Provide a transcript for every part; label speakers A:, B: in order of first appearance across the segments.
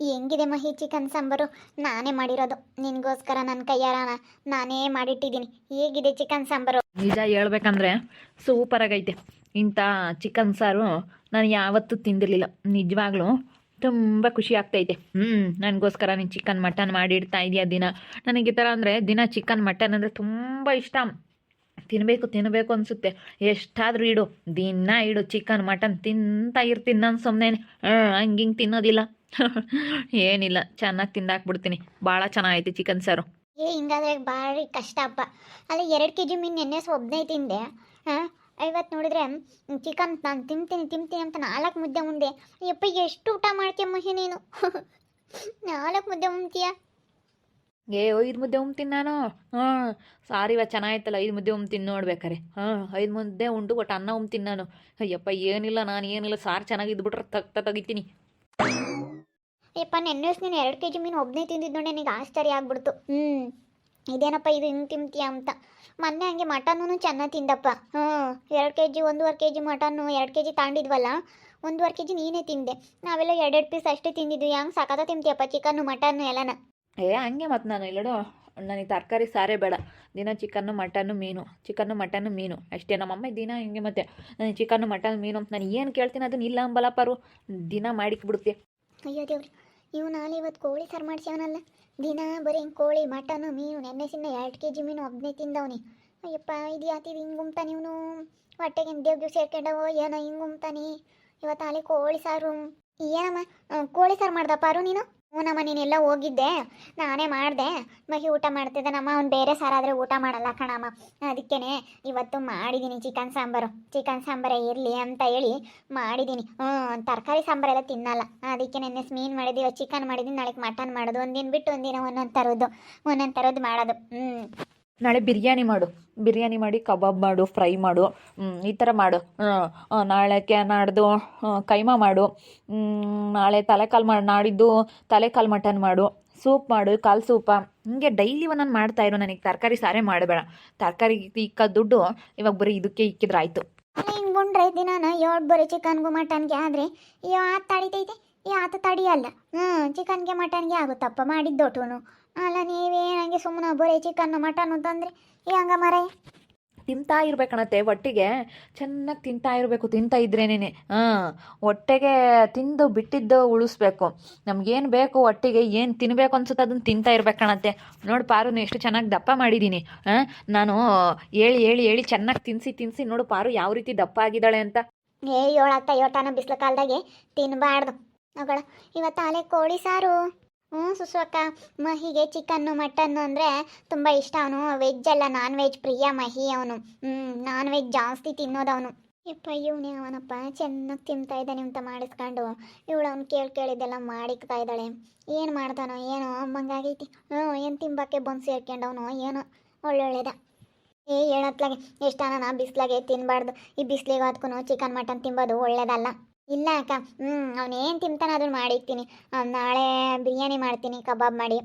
A: ಹೆಂಗಿದೆ ಮಹಿ ಚಿಕನ್ ಸಾಂಬಾರು? ನಾನೇ ಮಾಡಿರೋದು. ನಿನಗೋಸ್ಕರ ನನ್ನ ಕೈಯಾರ ನಾನೇ ಮಾಡಿಟ್ಟಿದ್ದೀನಿ. ಹೇಗಿದೆ ಚಿಕನ್ ಸಾಂಬಾರು?
B: ನಿಜ ಹೇಳ್ಬೇಕಂದ್ರೆ ಸೂಪರಾಗೈತೆ ಇಂಥ ಚಿಕನ್ ಸಾರು ನಾನು ಯಾವತ್ತೂ ತಿಂದಿರಲಿಲ್ಲ. ನಿಜವಾಗ್ಲೂ ತುಂಬ ಖುಷಿ ಆಗ್ತೈತೆ. ಹ್ಞೂ ನನಗೋಸ್ಕರ ನೀನು ಚಿಕನ್ ಮಟನ್ ಮಾಡಿಡ್ತಾ ಇದೆಯಾ ದಿನ? ನನಗೆ ಈ ಥರ ಅಂದರೆ ದಿನ ಚಿಕನ್ ಮಟನ್ ಅಂದರೆ ತುಂಬ ಇಷ್ಟ. ತಿನ್ನಬೇಕು ತಿನ್ನಬೇಕು ಅನಿಸುತ್ತೆ. ಎಷ್ಟಾದರೂ ಇಡು. ದಿನ ಇಡು ಚಿಕನ್ ಮಟನ್ ತಿಂತಾ ಇರ್ತೀನಿ ನಾನು ಸುಮ್ಮನೆ ಹಂಗೆ ಹಿಂಗೆ ತಿನ್ನೋದಿಲ್ಲ. ಏನಿಲ್ಲ ಚೆನ್ನಾಗಿ ತಿಂದಾಕ್ಬಿಡ್ತೀನಿ. ಭಾಳ ಚೆನ್ನಾಗೈತೆ ಚಿಕನ್ ಸಾರು.
A: ಏ ಹಿಂಗಾದ್ರೆ ಭಾರಿ ಕಷ್ಟ ಅಪ್ಪ ಅಲ್ಲ ಎರಡು ಕೆ ಜಿ ಮೀನು ನೆನ್ನೆ ಒಬ್ಬನೇ ತಿಂದೆ. ಹಾಂ ಇವತ್ತು ನೋಡಿದ್ರೆ ಚಿಕನ್ ನಾನು ತಿಂತೀನಿ ತಿಂತೀನಿ ಅಂತ ನಾಲ್ಕು ಮುದ್ದೆ ಉಂಡೆ. ಯಪ್ಪ ಎಷ್ಟು ಊಟ ಮಾಡ್ತೀಯ ಮಹಿ ನೀನು? ನಾಲ್ಕು ಮುದ್ದೆ ಉಣ್ತೀಯ?
B: ಏ ಐದು ಮುದ್ದೆ ಉಮ್ತೀನಿ ನಾನು. ಹಾಂ ಸಾರಿ ಇವ ಚೆನ್ನಾಗಿತ್ತಲ್ಲ ಐದು ಮುದ್ದೆ ಉಮ್ತೀನಿ ನೋಡ್ಬೇಕಾರೆ ಹಾಂ ಐದು ಮುದ್ದೆ ಉಂಡು ಒಟ್ಟು ಅನ್ನ ಉಮ್ತೀನಿ ನಾನು. ಅಯ್ಯಪ್ಪ ಏನಿಲ್ಲ ನಾನು ಏನಿಲ್ಲ ಸಾರು ಚೆನ್ನಾಗಿದ್ಬಿಟ್ರೆ ತಗ್ತಾ ತೆಗಿತೀನಿ.
A: ಯಪ್ಪ ನೆನ್ನೆಸ್ ನೀನು ಎರಡು ಕೆ ಜಿ ಮೀನು ಒಬ್ಬನೇ ತಿಂದಿದ್ದು ನೋಡಿ ನನಗೆ ಆಶ್ಚರ್ಯ ಆಗ್ಬಿಡ್ತು. ಹ್ಞೂ ಇದೇನಪ್ಪ ಇದು ಹಿಂಗೆ ತಿಂತೀಯ ಅಂತ. ಮೊನ್ನೆ ಹಂಗೆ ಮಟನ್ನೂ ಚೆನ್ನಾಗಿ ತಿಂದಪ್ಪ. ಹ್ಞೂ ಎರಡು ಕೆ ಜಿ ಒಂದೂವರೆ ಕೆ ಜಿ ಮಟನ್ನು ಎರಡು ಕೆ ಜಿ ತಾಂಡಿದ್ವಲ್ಲ ಒಂದೂವರೆ ಕೆ ಜಿ ನೀನೇ ತಿಂದೆ. ನಾವೆಲ್ಲ ಎರಡೆರಡು ಪೀಸ್ ಅಷ್ಟೇ ತಿಂದಿದ್ವಿ. ಹೆಂಗೆ ಸಕತ್ತ ತಿಂತೀಯಪ್ಪ ಚಿಕನ್ನು ಮಟನ್ನು ಎಲ್ಲನ.
B: ಏ ಹಂಗೆ ಮತ್ತು ನಾನು ಇಲ್ಲಡು ನನಗೆ ತರಕಾರಿ ಸಾರೇ ಬೇಡ. ದಿನ ಚಿಕನ್ನು ಮಟನ್ನು ಮೀನು. ಚಿಕನ್ನು ಮಟನ್ನು ಮೀನು. ಅಷ್ಟೇ ನಮ್ಮಮ್ಮ ದಿನ ಹಿಂಗೆ ಮತ್ತೆ ನನಗೆ ಚಿಕನ್ನು ಮಟನ್ ಮೀನು ಅಂತ ನಾನು ಏನು ಕೇಳ್ತೀನಿ ಅದನ್ನ ಇಲ್ಲ ಅಂಬಲಪ್ಪಾರು. ದಿನ ಮಾಡಿಕ್ಬಿಡುತ್ತೆ
A: ಅಯ್ಯೋ ದೇವ್ರಿ. ಇವು ನಾಳೆ ಇವತ್ತು ಕೋಳಿ ಸಾರು ಮಾಡ್ಸ್ಯವನಲ್ಲ. ದಿನ ಬರೀ ಹಿಂಗೆ ಕೋಳಿ, ಮಟನು, ಮೀನು, ನೆನ್ನೆ ಸಿನ್ನ ಎರಡು ಕೆ ಜಿ ಮೀನು ಒಬ್ಬನೇ ತಿಂದವನಿ. ಅಯ್ಯಪ್ಪ, ಇದು ಯಾತಿದು ಹಿಂಗೆ ಉಮ್ತಾನೆ ಇವನು? ಹೊಟ್ಟೆಗೆ ದೇವ್ಗೆ ಸೇರ್ಕೊಂಡವ ಏನೋ ಹಿಂಗೆ ಉಮ್ತಾನೆ ಇವತ್ತು ನಾಳೆ ಕೋಳಿ ಸಾರು. ಏನಮ್ಮ ಕೋಳಿ ಸಾರು ಮಾಡ್ದಪ್ಪ ಅರು ನೀನು? ಹ್ಞೂನಮ್ಮ ನೀನೆಲ್ಲ ಹೋಗಿದ್ದೆ. ನಾನೇ ಮಾಡಿದೆ. ಮಹಿ ಊಟ ಮಾಡ್ತಿದ್ದೆ. ನಮ್ಮ ಅವ್ನು ಬೇರೆ ಸಾರಾದರೆ ಊಟ ಮಾಡಲ್ಲ ಕಣಮ್ಮ. ಅದಕ್ಕೇ ಇವತ್ತು ಮಾಡಿದ್ದೀನಿ ಚಿಕನ್ ಸಾಂಬಾರು. ಚಿಕನ್ ಸಾಂಬಾರೇ ಇರಲಿ ಅಂತ ಹೇಳಿ ಮಾಡಿದ್ದೀನಿ ಹ್ಞೂ, ತರಕಾರಿ ಸಾಂಬಾರೆಲ್ಲ ತಿನ್ನಲ್ಲ. ಅದಕ್ಕೆ ನೆನ್ನೆ ಮೀನು ಇವತ್ತು ಚಿಕನ್ ಮಾಡಿದ್ದೀನಿ ನಾಳೆಗೆ ಮಟನ್ ಮಾಡೋದು. ಒಂದಿನ ಬಿಟ್ಟು ಒಂದಿನ ಒಂದೊಂದು ಥರದ್ದು ಒಂದೊಂದು ಥರದ್ದು ಮಾಡೋದು. ಹ್ಞೂ
B: ನಾಳೆ ಬಿರಿಯಾನಿ ಮಾಡು. ಬಿರಿಯಾನಿ ಮಾಡಿ ಕಬಾಬ್ ಮಾಡು, ಫ್ರೈ ಮಾಡು. ಈ ಥರ ಮಾಡು. ನಾಳೆಕ್ಕೆ ನಾಡ್ದು ಕೈಮಾ ಮಾಡು. ನಾಳೆ ತಲೆಕಾಲು ಮಾಡಿ ನಾಡಿದ್ದು ತಲೆಕಾಲು ಮಟನ್ ಮಾಡು. ಸೂಪ್ ಮಾಡು, ಕಾಲು ಸೂಪ. ಹಿಂಗೆ ಡೈಲಿ ಒಂದೊಂದು ಮಾಡ್ತಾ ಇರೋ ನನಗೆ. ತರಕಾರಿ ಸಾರೇ ಮಾಡಬೇಡ. ತರಕಾರಿ ಇಕ್ಕ ದುಡ್ಡು ಇವಾಗ ಬರೀ ಇದಕ್ಕೆ ಇಕ್ಕಿದ್ರೆ ಆಯಿತು.
A: ಹಿಂಗೆ ಬಂದ್ರೆ ದಿನಾನ ಎರಡು ಬರೀ ಚಿಕನ್ಗೂ ಮಟನ್ಗೆ ಆದರೆ ಯಾತ ತಡಿತೈತೆ ಯಾತ ತಡಿಯಲ್ಲ. ಹ್ಞೂ ಚಿಕನ್ಗೆ ಮಟನ್ಗೆ ಆಗುತ್ತಪ್ಪ ಮಾಡಿದ್ದೊಟ್ಟುನು ಅಲ್ಲ ನೀವೇನಂಗೆ ಸುಮ್ಮನೆ ಬರೀ ಚಿಕನ್ನು ಮಟನ್ ಅಂತಂದರೆ ಹೆಂಗ ಮರ
B: ತಿಂತಾ ಇರ್ಬೇಕಣತ್ತೆ ಒಟ್ಟಿಗೆ. ಚೆನ್ನಾಗಿ ತಿಂತಾ ಇರಬೇಕು ತಿಂತಾ ಇದ್ರೇನೆ ಹಾಂ ಹೊಟ್ಟೆಗೆ ತಿಂದು ಬಿಟ್ಟಿದ್ದು ಉಳಿಸ್ಬೇಕು. ನಮ್ಗೇನು ಬೇಕು ಒಟ್ಟಿಗೆ ಏನು ತಿನ್ಬೇಕು ಅನ್ಸುತ್ತೆ ಅದನ್ನು ತಿಂತಾ ಇರ್ಬೇಕಣತ್ತೆ ನೋಡು ಪಾರು ಎಷ್ಟು ಚೆನ್ನಾಗಿ ದಪ್ಪ ಮಾಡಿದ್ದೀನಿ ಹಾಂ ನಾನು ಹೇಳಿ ಹೇಳಿ ಹೇಳಿ ಚೆನ್ನಾಗಿ ತಿನ್ಸಿ ತಿನ್ನಿಸಿ ನೋಡು ಪಾರು ಯಾವ ರೀತಿ ದಪ್ಪ ಆಗಿದ್ದಾಳೆ ಅಂತ.
A: ಏ ಏಳತ್ತ ಏಟನ ಬಿಸಿಲು ಕಾಲದಾಗೆ ತಿನ್ನಬಾರ್ದು ಮಗಳ ಇವತ್ತು ಅಲೆ ಕೋಳಿ ಸಾರು. ಹ್ಞೂ ಸುಸ್ವಕ್ಕ ಮಹಿಗೆ ಚಿಕನ್ನು, ಮಟನ್ನು ಅಂದರೆ ತುಂಬ ಇಷ್ಟ ಅವನು. ವೆಜ್ ಅಲ್ಲ ನಾನ್ ವೆಜ್ ಪ್ರಿಯ, ಮಹಿ ಅವನು. ಹ್ಞೂ ನಾನ್ ವೆಜ್ ಜಾಸ್ತಿ ತಿನ್ನೋದು ಅವನು. ಯಪ್ಪ, ಇವನೇ ಅವನಪ್ಪ. ಚೆನ್ನಾಗಿ ತಿಂತಾ ಇದ್ದಾನೆ ಅಂತ ಮಾಡಿಸ್ಕೊಂಡು ಇವಳು ಅವ್ನು ಕೇಳಿ ಕೇಳಿದ್ದೆಲ್ಲ ಮಾಡಿಕ್ತಾ ಇದ್ದಾಳೆ. ಏನು ಮಾಡ್ತಾನೋ ಏನೋ ಅಮ್ಮಂಗಾಗೈತಿ ಹ್ಞೂ, ಏನು ತಿಂಬಕ್ಕೆ ಬಂದು ಸೇರ್ಕೊಂಡವನು ಏನೋ ಒಳ್ಳೊಳ್ಳೆಯದ ಏ, ಹೇಳತ್ಲಾಗೆ. ಎಷ್ಟು ಅನ್ನ ಬಿಸ್ಲಾಗೆ ತಿನ್ನಬಾರ್ದು ಈ ಬಿಸಿಲಿಗೆ ಅದಕ್ಕೂ ಚಿಕನ್, ಮಟನ್ ತಿಂಬೋದು, ಒಳ್ಳೇದಲ್ಲ. ಇಲ್ಲ ಅಕ್ಕ ಹ್ಞೂ ಅವನೇನು ತಿಂತಾನೆ ಅದನ್ನ ಮಾಡಿಕ್ತೀನಿ ಅವ್ನ್ ನಾಳೆ ಬಿರಿಯಾನಿ ಮಾಡ್ತೀನಿ ಕಬಾಬ್ ಮಾಡಿ.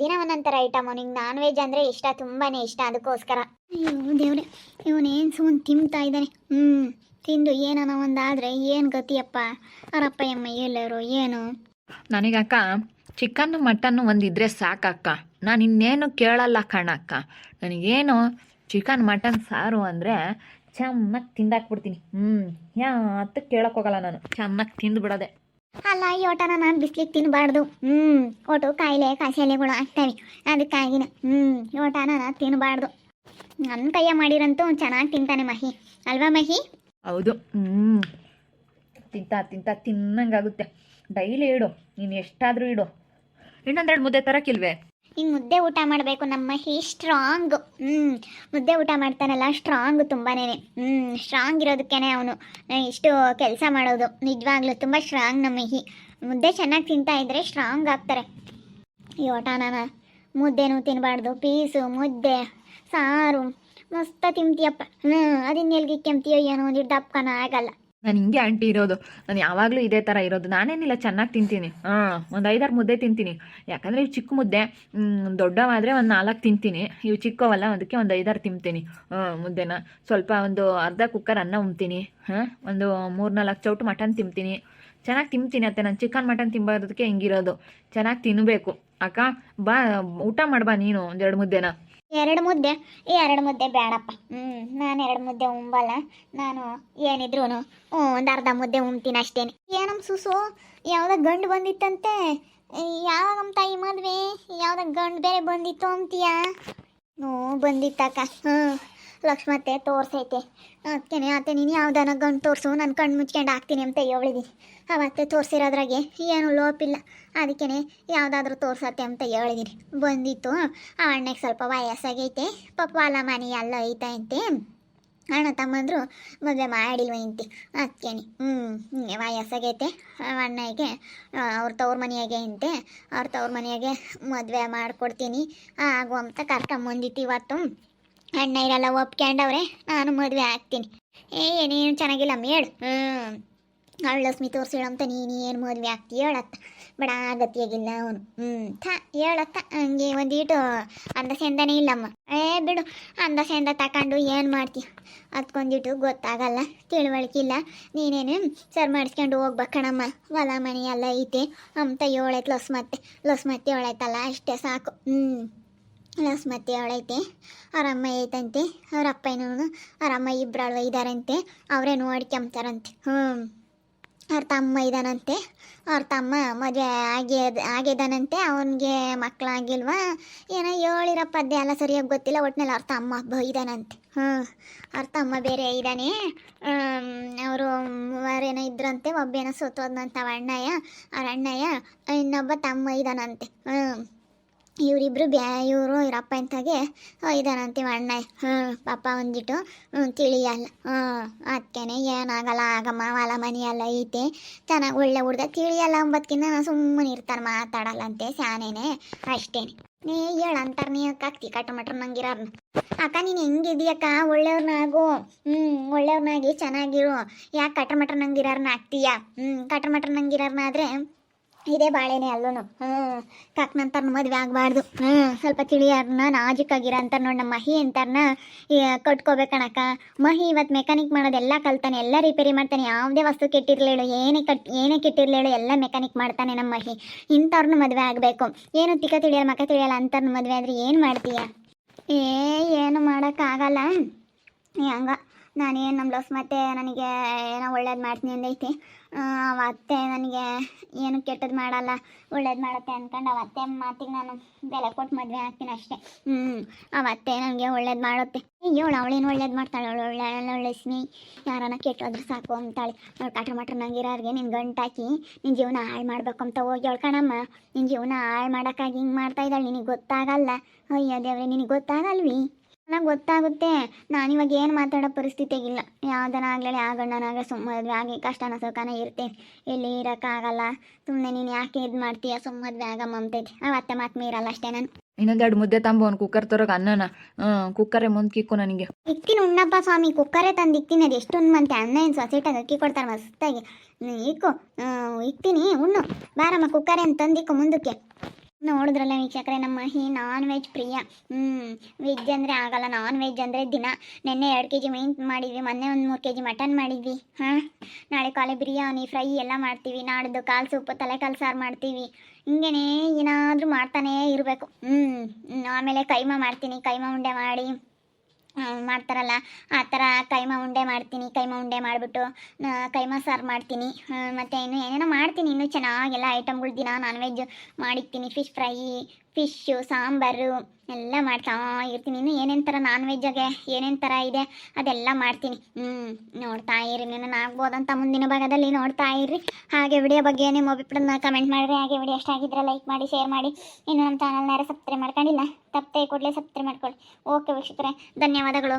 A: ದಿನ ಒಂದೊಂಥರ ಐಟಮ್ ಅವನಿಗೆ ನಾನ್ ವೆಜ್ ಅಂದರೆ ಇಷ್ಟ ತುಂಬಾ ಇಷ್ಟ ಅದಕ್ಕೋಸ್ಕರ. ಅಯ್ಯೋ ದೇವ್ರೆ ಇವನೇನು ಸುಮ್ಮನೆ ತಿಂತಾ ಇದ್ದಾನೆ. ಹ್ಞೂ ತಿಂದು ಏನನ ಒಂದಾದರೆ ಏನು ಗತಿಯಪ್ಪ? ಅವರಪ್ಪ ಅಮ್ಮ ಎಲ್ಲರು ಏನು?
B: ನನಗಕ್ಕ ಚಿಕನ್ನು ಮಟನ್ನು ಒಂದಿದ್ರೆ ಸಾಕಕ್ಕ. ನಾನು ಇನ್ನೇನು ಕೇಳಲ್ಲ ಕಣಕ್ಕ. ನನಗೇನು ಚಿಕನ್ ಮಟನ್ ಸಾರು ಅಂದರೆ ಚೆನ್ನಾಗಿ ತಿಂದಾಕ್ಬಿಡ್ತೀನಿ. ಹ್ಞೂ ಯಾತ ಕೇಳೋಕ್ಕೋಗಲ್ಲ ನಾನು. ಚೆನ್ನಾಗಿ ತಿಂದುಬಿಡೋದೆ
A: ಅಲ್ಲ ಈ ಓಟನ ನಾನು ಬಿಸ್ಲಿಗೆ ತಿನ್ನಬಾರ್ದು ಹ್ಞೂ ಒಟ್ಟು ಕಾಯಿಲೆ ಕಾಯಿಲೆಗಳು ಆಗ್ತವೆ ಅದಕ್ಕಾಗಿನ. ಹ್ಞೂ ಈ ಓಟನ ನಾನು ತಿನ್ನಬಾರ್ದು ನನ್ನ ಕೈಯ ಮಾಡಿರಂತೂ ಚೆನ್ನಾಗಿ ತಿಂತಾನೆ ಮಹಿ. ಅಲ್ವಾ ಮಹಿ?
B: ಹೌದು. ಹ್ಞೂ ತಿಂತಾ ತಿಂತಾ ತಿನ್ನಂಗಾಗುತ್ತೆ. ಡೈಲಿ ಇಡು. ನೀನು ಎಷ್ಟಾದರೂ ಇಡು. ಇನ್ನೊಂದೆರಡು ಮುದ್ದೆ ತರಕ್ಕಿಲ್ವೇ
A: ಹಿಂಗೆ ಮುದ್ದೆ ಊಟ ಮಾಡಬೇಕು. ನಮ್ಮ ಹಿ ಸ್ಟ್ರಾಂಗ್ ಹ್ಞೂ ಮುದ್ದೆ ಊಟ ಮಾಡ್ತಾನಲ್ಲ ಸ್ಟ್ರಾಂಗ್ ತುಂಬಾನೇ. ಹ್ಞೂ ಸ್ಟ್ರಾಂಗ್ ಇರೋದಕ್ಕೇನೆ ಅವನು. ಇಷ್ಟು ಕೆಲಸ ಮಾಡೋದು. ನಿಜವಾಗ್ಲೂ ತುಂಬ ಸ್ಟ್ರಾಂಗ್ ನಮ್ಮ ಮಹಿ. ಮುದ್ದೆ ಚೆನ್ನಾಗಿ ತಿಂತಾ ಇದ್ರೆ ಸ್ಟ್ರಾಂಗ್ ಆಗ್ತಾರೆ. ಈ ಓಟಾನ ಮುದ್ದೆನೂ ತಿನ್ನಬಾರ್ದು ಪೀಸು, ಮುದ್ದೆ, ಸಾರು. ಮಸ್ತ ತಿಂತೀಯಪ್ಪ. ಹ್ಞೂ ಅದನ್ನ ಎಲ್ಗೆ ಕೆಮ್ತೀಯೋ ಏನೋ ಒಂದು ದಪ್ಪನ ಆಗಲ್ಲ.
B: ನಾನು ಹಿಂಗೆ ಆಂಟಿ ಇರೋದು. ನಾನು ಯಾವಾಗಲೂ ಇದೇ ಥರ ಇರೋದು. ನಾನೇನಿಲ್ಲ, ಚೆನ್ನಾಗಿ ತಿಂತೀನಿ. ಹಾಂ, ಒಂದು ಐದಾರು ಮುದ್ದೆ ತಿಂತೀನಿ. ಯಾಕಂದರೆ ಇವು ಚಿಕ್ಕ ಮುದ್ದೆ ದೊಡ್ಡವಾದರೆ ಒಂದು ನಾಲ್ಕು ತಿಂತೀನಿ. ಇವು ಚಿಕ್ಕವಲ್ಲ, ಅದಕ್ಕೆ ಒಂದು ಐದಾರು ತಿಂತೀನಿ. ಹಾಂ, ಮುದ್ದೆನ. ಸ್ವಲ್ಪ ಒಂದು ಅರ್ಧ ಕುಕ್ಕರ್ ಅನ್ನ ಉಣ್ತೀನಿ. ಹಾಂ, ಒಂದು ಮೂರು ನಾಲ್ಕು ಚೌಟು ಮಟನ್ ತಿಂತೀನಿ. ಚೆನ್ನಾಗಿ ತಿಂತೀನಿ ಅತ್ತೆ. ನಾನು ಚಿಕನ್ ಮಟನ್ ತಿಂಬೋದಕ್ಕೆ ಹಿಂಗಿರೋದು. ಚೆನ್ನಾಗಿ ತಿನ್ನಬೇಕು ಅಕ್ಕ, ಬಾ, ಊಟ ಮಾಡ್ಬಾ ನೀನು ಒಂದೆರಡು ಮುದ್ದೆನ.
A: ಎರಡು ಮುದ್ದೆ? ಎರಡು ಮುದ್ದೆ ಬೇಡಪ್ಪ ಹ್ಞೂ ನಾನು ಎರಡು ಮುದ್ದೆ ಉಂಬಲ್ಲ. ನಾನು ಏನಿದ್ರು ಒಂದು ಅರ್ಧ ಮುದ್ದೆ ಉಂಬ್ತೀನಿ ಅಷ್ಟೇನೆ ಏನಮ್ಮ ಸುಸು, ಯಾವುದೋ ಗಂಡು ಬಂದಿತ್ತಂತೆ. ಯಾವಾಗಮ್ಮ ತಾಯಿ ಮದುವೆ? ಯಾವುದೋ ಗಂಡು ಬೇರೆ ಬಂದಿತ್ತು ಅಂತೀಯಾ? ಹ್ಞೂ, ಬಂದಿತ್ತಕ್ಕ. ಹ್ಞೂ ಲಕ್ಷ್ಮತ್ತೆ ತೋರ್ಸೈತೆ. ಅದಕ್ಕೇನೆ ಅತ್ತೆ, ನೀನು ಯಾವ್ದಾನ ಗಂಡು ತೋರಿಸು, ನಾನು ಕಣ್ಣು ಮುಚ್ಕೊಂಡು ಹಾಕ್ತೀನಿ ಅಂತ ಹೇಳಿದ್ದೀನಿ ಅವತ್ತೆ ತೋರಿಸಿರೋದ್ರಾಗೆ ಏನು ಲೋಪಿಲ್ಲ ಅದಕ್ಕೇನೆ ಯಾವುದಾದ್ರೂ ತೋರ್ಸತ್ತೆ ಅಂತ ಹೇಳಿದ್ದೀನಿ ಬಂದಿತ್ತು. ಆ ಅಣ್ಣಗೆ ಸ್ವಲ್ಪ ವಯಸ್ಸಾಗೈತೆ. ಪಪ್ಪ ಅಲ್ಲ ಮನೆ ಎಲ್ಲ ಐತೈತೆ. ಅಣ್ಣ ತಮ್ಮಂದರು ಮದುವೆ ಮಾಡಿಲ್ವಂತೆ ಅದಕ್ಕೇನೆ ಹ್ಞೂ ವಯಸ್ಸಾಗೈತೆ. ಅಣ್ಣಗೆ ಅವ್ರ ತವ್ರ ಮನೆಯಾಗೆ ಅಂತೆ ಅವ್ರ ತವ್ರ ಮನೆಯಾಗೆ ಮದುವೆ ಮಾಡಿಕೊಡ್ತೀನಿ. ಆಗುವಂತ ಕರ್ಕೊಂಬಂದಿತ್ತು ಇವತ್ತು. ಅಣ್ಣ ಇರಲ್ಲ, ಒಪ್ಕೊಂಡವ್ರೆ. ನಾನು ಮದುವೆ ಆಗ್ತೀನಿ. ಏ, ನೀನು ಚೆನ್ನಾಗಿಲ್ಲ ಹೇಳು. ಹ್ಞೂ ಅಳ್ಳಸ್ಮಿ ತೋರಿಸಿಳಂತ ನೀನು ಏನು ಮದುವೆ ಆಗ್ತೀಯ ಹೇಳತ್ತ. ಬಡ ಗತಿಯಾಗಿಲ್ಲ ಅವನು. ಹ್ಞೂ ಥ, ಹೇಳತ್ತ. ಹಂಗೆ ಒಂದೀಟು ಅಂದ ಸೆಂದನೇ ಇಲ್ಲಮ್ಮ. ಏ, ಬಿಡು. ಅಂದ ಸೆಂದ ತಗೊಂಡು ಏನು ಮಾಡ್ತೀಯ ಅದಕ್ಕೊಂದಿಟ್ಟು ಗೊತ್ತಾಗಲ್ಲ, ತಿಳುವಳಿಕೆ ಇಲ್ಲ. ನೀನೇನು ಸರ್ ಮಾಡಿಸ್ಕೊಂಡು ಹೋಗ್ಬೇಕಣಮ್ಮ ಹೊಲ ಮನೆ ಐತೆ. ಅಂತ ಏಳೈತೆ ಲೊಸ್ ಮತ್ತೆ ಲೊಸ್ ಮತ್ತೆ ಅಷ್ಟೇ ಸಾಕು. ಹ್ಞೂ ಮತ್ತೆ ಅವಳೈತೆ. ಅವ್ರ ಅಮ್ಮ ಐತಂತೆ ಅವ್ರ ಅವ್ರ ಅಮ್ಮ ಇಬ್ಬರಲ್ವ ಇದ್ದಾರಂತೆ ಅವರೇ ನೋಡ್ಕೊಂಬ್ತಾರಂತೆ ಹ್ಞೂ ಅವ್ರ ತಮ್ಮ ಇದ್ದಾನಂತೆ ಅವ್ರ ತಮ್ಮ ಮದುವೆ ಆಗ್ಯದ ಆಗಿದ್ದಾನಂತೆ ಅವನಿಗೆ ಮಕ್ಕಳಾಗಿಲ್ವಾ ಏನೋ ಹೇಳಿರೋ ಪದ್ಯ ಎಲ್ಲ ಸರಿಯಾಗಿ ಗೊತ್ತಿಲ್ಲ ಒಟ್ಟಿನಲ್ಲಿ ಅವ್ರ ತಮ್ಮ ಹಬ್ಬ ಇದ್ದಾನಂತೆ ಹ್ಞೂ ಅವ್ರ ತಮ್ಮ ಬೇರೆ ಇದ್ದಾನೆ ಅವರು ಮೂವರೇನೋ ಇದ್ರಂತೆ ಒಬ್ಬೇನೋ ಸೋತೋದ್ನಂತ ಅವ ಅಣ್ಣಯ್ಯ. ಅವ್ರ ಅಣ್ಣಯ್ಯ ಇನ್ನೊಬ್ಬ ತಮ್ಮ ಇದ್ದಾನಂತೆ ಹ್ಞೂ ಇವರಿಬ್ರು ಬ್ಯಾ, ಇವರು ಇವರಪ್ಪ ಇಂತಾಗೆ ಇದಾನಂತೆ ಅಣ್ಣ ಹ್ಞೂ ಪಾಪ ಒಂದಿಟ್ಟು ಹ್ಞೂ ತಿಳಿಯಲ್ಲ ಹ್ಞೂ ಅದಕ್ಕೇನೆ ಏನಾಗಲ್ಲ, ಆಗಮ್ಮ, ಹೊಲ ಮನೆ ಎಲ್ಲ ಐತೆ ಚೆನ್ನಾಗಿ ಒಳ್ಳೆ ಹುಡ್ಗ ತಿಳಿಯಲ್ಲ ಅಂಬದ್ಕಿಂತ ನಾನು ಸುಮ್ಮನೆ ಇರ್ತಾರೆ ಮಾತಾಡಲ್ಲ ಅಂತೆ ಶಾನೇನೆ, ಅಷ್ಟೇನೆ. ನೀ ಹೇಳ ಅಂತಾರ ನೀ ಅಕ್ಕಾಕ್ತಿ ಕಟ್ಟ ಮಟ್ರ ಅಕ್ಕ, ನೀನು ಹೆಂಗಿದ್ಯಕ್ಕ ಒಳ್ಳೆಯವ್ರನ್ನಾಗು ಹ್ಞೂ ಒಳ್ಳೆಯವ್ರನ್ನಾಗಿ ಚೆನ್ನಾಗಿರು, ಯಾಕೆ ಕಟ್ರ ಮಟ್ರ ನಂಗಿರಾರ್ನ ಆಗ್ತೀಯಾ? ಹ್ಞೂ ಕಟ್ರ ಮಟ್ರ ನಂಗಿರಾರ್ನ ಆದರೆ ಇದೇ ಬಾಳೆನೆ ಅಲ್ಲೂ ಹ್ಞೂ ಕಾಕ್ನಂತಾರ ಮದುವೆ ಆಗಬಾರ್ದು. ಹ್ಞೂ ಸ್ವಲ್ಪ ತಿಳಿಯಾರನ್ನ ನಾಜುಕಾಗಿರ ಅಂತಾರೆ ನೋಡಿ ನಮ್ಮ ಮಹಿ ಅಂತಾರನ್ನ ಕಟ್ಕೋಬೇಕಣಕ್ಕ. ಮಹಿ ಇವತ್ತು ಮೆಕ್ಯಾನಿಕ್ ಮಾಡೋದೆಲ್ಲ ಕಲ್ತಾನೆ, ಎಲ್ಲ ರಿಪೇರಿ ಮಾಡ್ತಾನೆ. ಯಾವುದೇ ವಸ್ತು ಕೆಟ್ಟಿರ್ಲೇಳು, ಏನೇ ಕಟ್, ಏನೇ ಕೆಟ್ಟಿರ್ಲೇಳು, ಎಲ್ಲ ಮೆಕ್ಯಾನಿಕ್ ಮಾಡ್ತಾನೆ ನಮ್ಮ ಮಹಿ. ಇಂಥವ್ರನ್ನ ಮದುವೆ ಆಗಬೇಕು. ಏನು ತಿಕ್ಕ ತಿಳಿಯಲ್ಲ ಮಕ ತಿಳಿಯಲ್ಲ ಅಂಥವ್ರನ್ನ ಮದುವೆ ಆದರೆ ಏನು ಮಾಡ್ತೀಯ? ಏ, ಏನು ಮಾಡೋಕ್ಕಾಗಲ್ಲ ಹಂಗ? ನಾನೇನು ನಮ್ಮ ಲೋಸ್ ಮತ್ತೆ ನನಗೆ ಏನೋ ಒಳ್ಳೇದು ಮಾಡ್ತೀನಿ ಅಂದೈತಿ. ಅತ್ತೆ ನನಗೆ ಏನು ಕೆಟ್ಟದ್ದು ಮಾಡಲ್ಲ, ಒಳ್ಳೇದು ಮಾಡುತ್ತೆ ಅಂದ್ಕೊಂಡು ಅವ ಅತ್ತೆ ಮಾತಿಗೆ ನಾನು ಬೆಲೆ ಕೊಟ್ಟು ಮದುವೆ ಹಾಕ್ತೀನಿ ಅಷ್ಟೇ. ಹ್ಞೂ ಅವ ಅತ್ತೆ ನನಗೆ ಒಳ್ಳೇದು ಮಾಡುತ್ತೆ. ಏಳು ಅವಳೇನು ಒಳ್ಳೇದು ಮಾಡ್ತಾಳೆ? ಅವಳು ಒಳ್ಳೆ ಒಳ್ಳೆ ಸ್ನೇಹಿ. ಯಾರನ್ನ ಕೆಟ್ಟೋದ್ರೆ ಸಾಕು ಅಂತಾಳೆ. ಅವ್ಳು ಕಟ್ರ ಮಟ್ರ ನಂಗಿರೋರಿಗೆ ನಿನ್ನ ಗಂಟಾಕಿ ನಿನ್ನ ಜೀವನ ಹಾಳು ಮಾಡ್ಬೇಕು ಅಂತ ಹೋಗಿ ಕಣಮ್ಮ. ನಿನ್ನ ಜೀವನ ಹಾಳು ಮಾಡೋಕ್ಕಾಗಿ ಹಿಂಗೆ ಮಾಡ್ತಾ ಇದ್ದಾಳೆ? ನಿನಗೆ ಗೊತ್ತಾಗಲ್ಲ? ಅಯ್ಯೋ ದೇವ್ರೆ, ನಿನಗೆ ಗೊತ್ತಾಗಲ್ವಿ? ನನಗೆ ಗೊತ್ತಾಗುತ್ತೆ. ನಾನು ಇವಾಗ ಏನು ಮಾತಾಡೋ ಪರಿಸ್ಥಿತಿಗಿಲ್ಲ ಯಾವ್ದನ ಆಗಲಿ ಆ ಗಂಡನಾಗ ಸುಮ್ಮದ್ವೆ ಆಗಿ ಕಷ್ಟನ ಸುಖನ ಇರ್ತೇನೆ ಎಲ್ಲಿ ಇರೋಕ್ಕಾಗಲ್ಲ ಸುಮ್ಮನೆ ನೀನು ಯಾಕೆ ಇದು ಮಾಡ್ತೀಯ? ಸುಮ್ಮ ಮದುವೆ ಆಗಮ್ಮ ಅಂತೈತಿ ಅವ ಅತ್ತೆ ಮಾತು ಮೀರಲ್ಲ ಅಷ್ಟೇ ನಾನು.
B: ಇನ್ನೊಂದೆರಡು ಮುದ್ದೆ ತಂಬೋನ್ ಒಂದು ಕುಕ್ಕರ್ ತರೋಕೆ ಅನ್ನನ. ಕುಕ್ಕರೇ ಮುಂದೆ ಕಿಕ್ಕು ನನಗೆ.
A: ಇಕ್ತೀನಿ ಉಣ್ಣಪ್ಪ ಸ್ವಾಮಿ. ಕುಕ್ಕರೇ ತಂದು ಇಕ್ತೀನಿ. ಅದು ಎಷ್ಟೊಂದು ಮಂತೆ ಅನ್ನ ಏನು ಸೊಸೈಟಾಗಿ ಅಕ್ಕಿ ಕೊಡ್ತಾರೆ ಮಸ್ತಾಗಿ. ಇಕ್ಕು. ಇಕ್ತೀನಿ. ಉಣ್ಣು. ಬಾರಮ್ಮ ಕುಕ್ಕರೇ ಅಂತ ತಂದಿಕ್ಕು ಮುಂದಕ್ಕೆ. ನೋಡಿದ್ರಲ್ಲ ವೀಕ್ಷಕರೇ, ನಮ್ಮ ಈ ನಾನ್ ವೆಜ್ ಪ್ರಿಯ. ಹ್ಞೂ ವೆಜ್ ಅಂದರೆ ಆಗಲ್ಲ ನಾನ್ ವೆಜ್ ಅಂದರೆ ದಿನ. ನೆನ್ನೆ ಎರಡು ಕೆ ಜಿ ಮೀನ್ ಮಾಡಿದ್ವಿ, ಮೊನ್ನೆ ಒಂದು ಮೂರು ಕೆ ಜಿ ಮಟನ್ ಮಾಡಿದ್ವಿ. ಹಾಂ? ನಾಳೆ ಕಾಲೆ ಬಿರಿಯಾನಿ ಫ್ರೈ ಎಲ್ಲ ಮಾಡ್ತೀವಿ, ನಾಡ್ದು ಕಾಲು ಸೂಪು, ತಲೆಕಾಲು ಸಾರು ಮಾಡ್ತೀವಿ. ಹಿಂಗೇನೆ ಏನಾದರೂ ಮಾಡ್ತಾನೇ ಇರಬೇಕು. ಹ್ಞೂ ಆಮೇಲೆ ಕೈಮಾ ಮಾಡ್ತೀನಿ, ಕೈಮಾ ಉಂಡೆ ಮಾಡಿ. ಮಾಡ್ತಾರಲ್ಲ. ಆ ಥರ ಕೈಮ ಉಂಡೆ ಮಾಡ್ತೀನಿ, ಕೈಮ ಉಂಡೆ ಮಾಡಿಬಿಟ್ಟು ಕೈಮ ಸಾರು ಮಾಡ್ತೀನಿ. ಮತ್ತು ಇನ್ನು ಏನೇನೋ ಮಾಡ್ತೀನಿ, ಇನ್ನೂ ಚೆನ್ನಾಗೆಲ್ಲ ಐಟಮ್ಗಳು ದಿನ ನಾನ್ ವೆಜ್ ಮಾಡಿರ್ತೀನಿ ಫಿಶ್ ಫ್ರೈ ಫಿಶ್ಶು ಸಾಂಬಾರು. ಎಲ್ಲ ಮಾಡ್ತಾ ಇರ್ತೀನಿ. ಇನ್ನು ಏನೇನು ಥರ ನಾನ್ ವೆಜ್ಜಾಗೆ ಏನೇನು ಥರ ಇದೆ ಅದೆಲ್ಲ ಮಾಡ್ತೀನಿ. ಹ್ಞೂ ನೋಡ್ತಾ ಇರಿ. ನನ್ನ ಆಗ್ಬೋದಂತ ಮುಂದಿನ ಭಾಗದಲ್ಲಿ ನೋಡ್ತಾ ಇರ್ರಿ ಹಾಗೆ ವಿಡಿಯೋ ಬಗ್ಗೆ ನಿಮ್ಮ ಅಭಿಪ್ರಾಯನ ಕಮೆಂಟ್ ಮಾಡಿರಿ ಹಾಗೆ ವಿಡಿಯೋ ಇಷ್ಟ ಆಗಿದ್ರೆ ಲೈಕ್ ಮಾಡಿ ಶೇರ್ ಮಾಡಿ. ಇನ್ನು ನಮ್ಮ ಚಾನಲ್ನಾರ ಸಬ್ಸ್ಕ್ರೈಬ್ ಮಾಡ್ಕೊಂಡಿಲ್ಲ ತಪ್ಪೇ ಕೂಡಲೇ ಸಬ್ಸ್ಕ್ರೈಬ್ ಮಾಡ್ಕೊಳ್ಳಿ. ಓಕೆ ವೀಕ್ಷಕರೇ, ಧನ್ಯವಾದಗಳು.